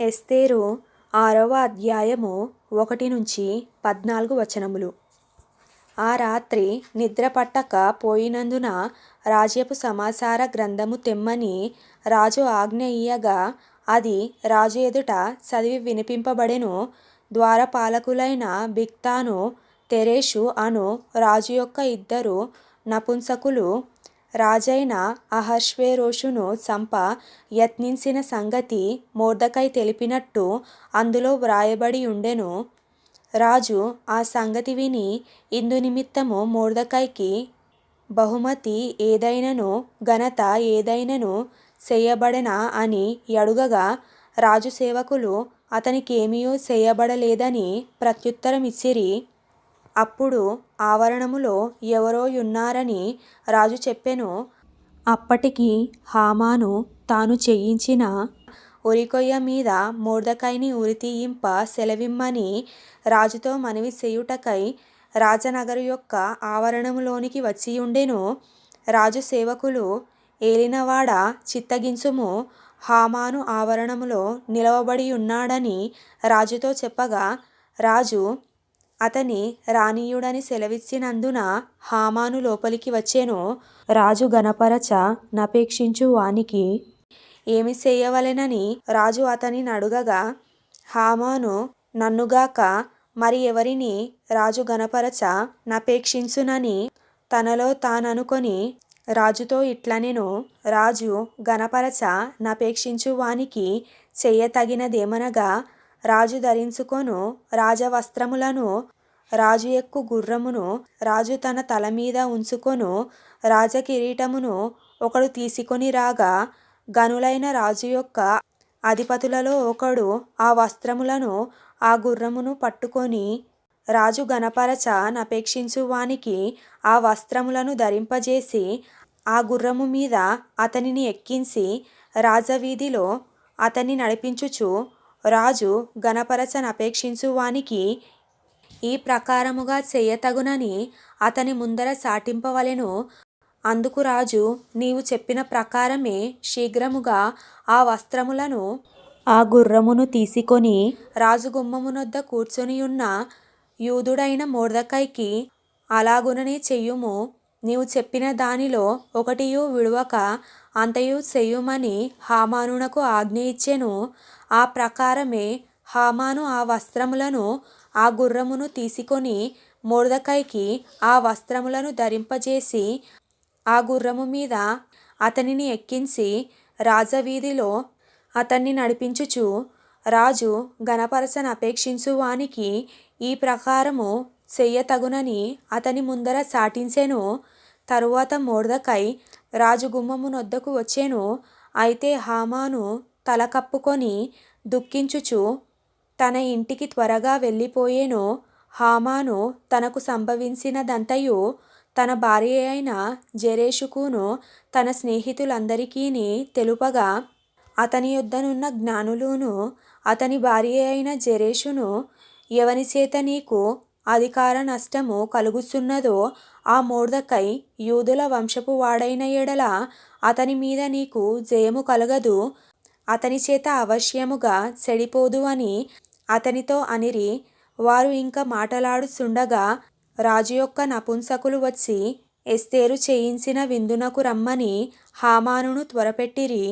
ఎస్తేరు ఆరవ అధ్యాయము ఒకటి నుంచి పద్నాలుగు వచనములు. ఆ రాత్రి నిద్ర పట్టక పోయినందున రాజ్యపు సమాచార గ్రంథము తెమ్మని రాజు ఆజ్ఞ ఇయ్యగా అది రాజు ఎదుట చదివి వినిపింపబడెను. ద్వారపాలకులైన బిక్తాను తెరేషు అను రాజు యొక్క ఇద్దరు నపుంసకులు రాజైన అహష్వేరోషును చంప యత్నించిన సంగతి మోర్దకై తెలిపినట్టు అందులో వ్రాయబడి ఉండెను రాజు ఆ సంగతి విని ఇందు నిమిత్తము మొర్దెకైకి బహుమతి ఏదైనను ఘనత ఏదైనను చేయబడనా అని అడుగగా రాజు సేవకులు అతనికేమియూ చేయబడలేదని ప్రత్యుత్తరమిచ్చిరి. అప్పుడు ఆవరణములో ఎవరో యున్నారని రాజు చెప్పెను. అప్పటికి హామాను తాను చేయించిన ఉరికొయ్య మీద మొర్దెకైని ఉరితీయింప సెలవిమ్మని రాజుతో మనవి చేయుటకై రాజనగరు యొక్క ఆవరణములోనికి వచ్చియుండెను రాజు సేవకులు ఏలినవాడ చిత్తగించుము. హామాను ఆవరణములో నిలవబడి ఉన్నాడని రాజుతో చెప్పగా రాజు అతని రానీయుడని సెలవిచ్చినందున హామాను లోపలికి వచ్చెను. రాజు గణపరచ నపేక్షించు వానికి ఏమి చేయవలెనని రాజు అతని నడుగగా హామాను నన్నుగాక మరి ఎవరిని రాజు గణపరచ నపేక్షించునని తనలో తాననుకొని రాజుతో ఇట్లనెను. రాజు గణపరచ నపేక్షించు వానికి చేయతగినదేమనగా రాజు ధరించుకొను రాజవస్త్రములను రాజు ఎక్కు గుర్రమును రాజు తన తల మీద ఉంచుకొను రాజకిరీటమును ఒకడు తీసుకొని రాగా గనులైన రాజు యొక్క అధిపతులలో ఒకడు ఆ వస్త్రములను ఆ గుర్రమును పట్టుకొని రాజు గణపరచ నపేక్షించు వానికి ఆ వస్త్రములను ధరింపజేసి ఆ గుర్రము మీద అతనిని ఎక్కించి రాజవీధిలో అతన్ని నడిపించుచు రాజు గణపరచని అపేక్షించు వానికి ఈ ప్రకారముగా చేయతగునని అతని ముందర చాటింపవలెను అందుకు రాజు నీవు చెప్పిన ప్రకారమే శీఘ్రముగా ఆ వస్త్రములను ఆ గుర్రమును తీసుకొని రాజు కూర్చొని కూర్చొనియున్న యూదుడైన మొర్దెకైకి అలాగుననే చెయ్యుము నీవు చెప్పిన దానిలో ఒకటియు విడువక అంతయు చేయుమని హామానునకు ఆజ్ఞ ఇచ్చెను. ఆ ప్రకారమే హామాను ఆ వస్త్రములను ఆ గుర్రమును తీసుకొని మొర్దెకైకి ఆ వస్త్రములను ధరింపజేసి ఆ గుర్రము మీద అతనిని ఎక్కించి రాజవీధిలో అతన్ని నడిపించుచు రాజు గనపరచ అపేక్షించు వానికి ఈ ప్రకారము చెయ్యతగునని అతని ముందర సాటించెను. తరువాత మొర్దెకై రాజు గుమ్మమునొద్దకు వచ్చెను. అయితే హామాను తల కప్పుకొని దుఃఖించుచు తన ఇంటికి త్వరగా వెళ్ళిపోయేను. హామాను తనకు సంభవించినదంతయు తన భార్య అయిన జరేషుకును తన స్నేహితులందరికీని తెలుపగా అతని యొద్దనున్న జ్ఞానులును అతని భార్య అయిన జరేషును ఎవని ఎవనిచేత నీకు అధికార నష్టము కలుగుచున్నదో ఆ మొర్దెకై యూదుల వంశపు వాడైన ఎడల అతని మీద నీకు జయము కలగదు. అతని చేత అవశ్యముగా చెడిపోదు అని అతనితో అనిరి. వారు ఇంకా మాటలాడుచుండగా రాజు యొక్క నపుంసకులు వచ్చి ఎస్తేరు చేయించిన విందునకు రమ్మని హామానును త్వరపెట్టిరి.